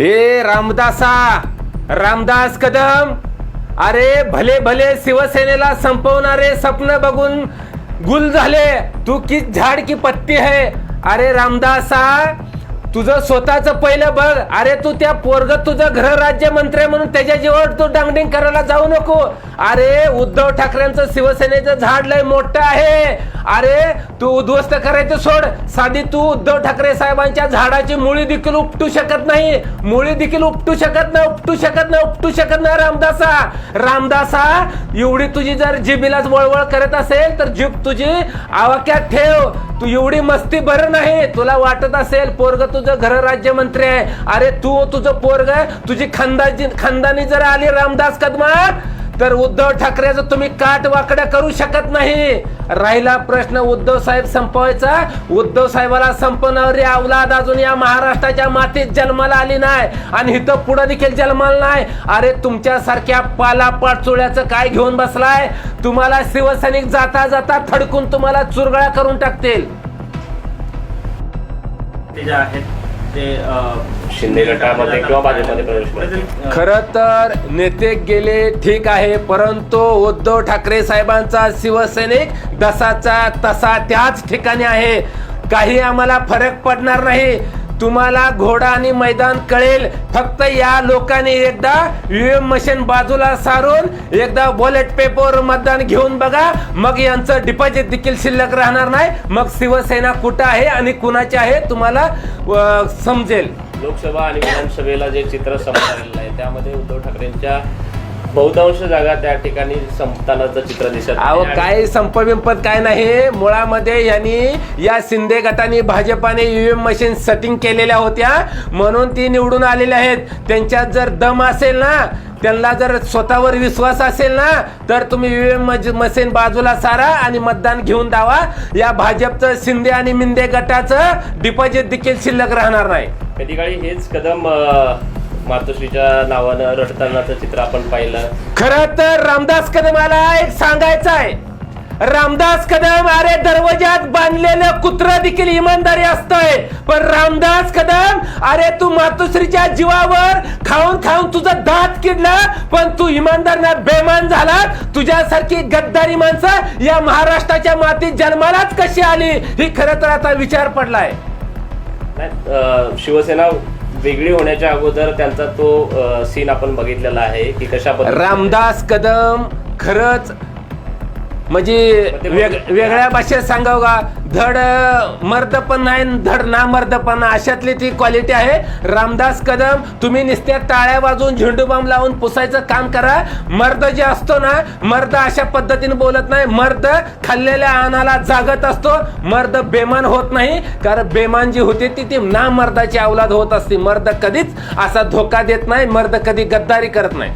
ए रामदासा रामदास कदम. अरे भले भले शिवसेनेला संपवणारे स्वप्न बघून गुल झाले. तू की झाड की पत्ती है. अरे रामदासा तुझं स्वतःच पहिलं बघ अरे तू त्या पोरग तुझं घर राज्यमंत्री आहे म्हणून त्याच्या जीवावर तू डांगडिंग करायला जाऊ नको. अरे उद्धव ठाकरेंचं शिवसेनेचं झाड लय मोठं आहे. अरे तू उद्ध्वस्त करायचं सोड. साधी तू उद्धव ठाकरे साहेबांच्या झाडाची मुळी देखील उपटू शकत नाही. मुळी देखील उपटू शकत नाही उपटू शकत नाही उपटू शकत नाही रामदासा. रामदासा एवढी तुझी जर जिबीलाच वळवळ करत असेल तर जीभ तुझी आवाक्यात ठेव. तू एवढी मस्ती बरं नाही. तुला वाटत असेल पोरग तुझं घर राज्यमंत्री आहे. अरे तू तुझं पोरग तुझी खानदानी खानदानी जर आली रामदास कदमात तर उद्धव ठाकरेचं तुम्ही काट वाकड्या करू शकत नाही. राहिला प्रश्न उद्धव साहेब संपवायचा. उद्धव साहेबाला संपवणारी अवलाद अजून या महाराष्ट्राच्या मातीत जन्माला आली नाही आणि इथं पुढे देखील जन्माला नाही. अरे तुमच्यासारख्या पाला पाचोळ्याचं काय घेऊन बसलाय? तुम्हाला शिवसैनिक जाता जाता थडकून तुम्हाला चुरगळा करून टाकतील. आहेत ते अं, शिंदे गटामध्ये किंवा भाजपमध्ये प्रवेश करतील. कुठेतरी, अं, खर तर नेते गेले ठीक आहे परंतु उद्धव ठाकरे साहेबांचा शिवसैनिक दसाचा तसा त्याच ठिकाणी आहे. काही आम्हाला फरक पडणार नाही. तुम्हाला घोडा आणि मैदान कळेल. फक्त या लोकांनी एकदा ईव्हीएम मशीन बाजूला सारून एकदा बॉलेट पेपर मतदान घेऊन बघा. मग यांचं डिपॉझिट देखील शिल्लक राहणार नाही. मग शिवसेना कुठं आहे आणि कुणाची आहे तुम्हाला समजेल. लोकसभा आणि विधानसभेला जे चित्र समोर आलेलं आहे त्यामध्ये उद्धव ठाकरेंच्या बहुतांश जागा त्या ठिकाणी संपतानाचं चित्र दिसत. अहो काय संपविंपत काय नाही. मुळामध्ये यांनी या शिंदे गटाने भाजपाने ईव्हीएम मशीन सेटिंग केलेल्या होत्या. म्हणून ती निवडून आलेल्या आहेत. त्यांच्यात जर दम असेल ना त्यांना जर स्वतःवर विश्वास असेल ना तर तुम्ही ईव्हीएम मशीन बाजूला सारा आणि मतदान घेऊन दावा या भाजपचं शिंदे आणि मिंदे गटाचं डिपॉझिट देखील शिल्लक राहणार नाही. कधी काळी हेच कदम अं, मातोश्रीच्या नावानं रडतानाचं चित्र आपण पाहिलं. खर तर रामदास कदमाला एक सांगायचं आहे. रामदास कदम अरे दरवाजात बांधलेलं कुत्र देखील इमानदारी असतंय. पण रामदास कदम अरे तू मातोश्रीच्या जीवावर खाऊन खाऊन तुझं दात किडला पण तू इमानदार ना बेमान झाला तुझ्यासारखी गद्दारी माणसं या महाराष्ट्राच्या मातीत जन्मालाच कशी आली? ही खरं तर आता विचार पडलाय. नाही अं, शिवसेना वेगळी होण्याच्या अगोदर त्यांचा तो सीन आपण बघितलेला आहे की कशा रामदास कदम खरंच म्हणजे वेग वेगळ्या भाषेत सांगाव का? धड मर्द पण नाही धड ना मर्द पण अशातली ती क्वालिटी आहे. रामदास कदम तुम्ही नुसत्या टाळ्या वाजून झेंडू बाम लावून पुसायचं काम करा. मर्द जे असतो ना मर्द अशा पद्धतीने बोलत नाही. मर्द खाल्लेल्या अनाला जागत असतो. मर्द बेमान होत नाही. कारण बेमान जी होते ती ती ना मर्दाची अवलाद होत असते. मर्द कधीच असा धोका देत नाही. मर्द कधी गद्दारी करत नाही.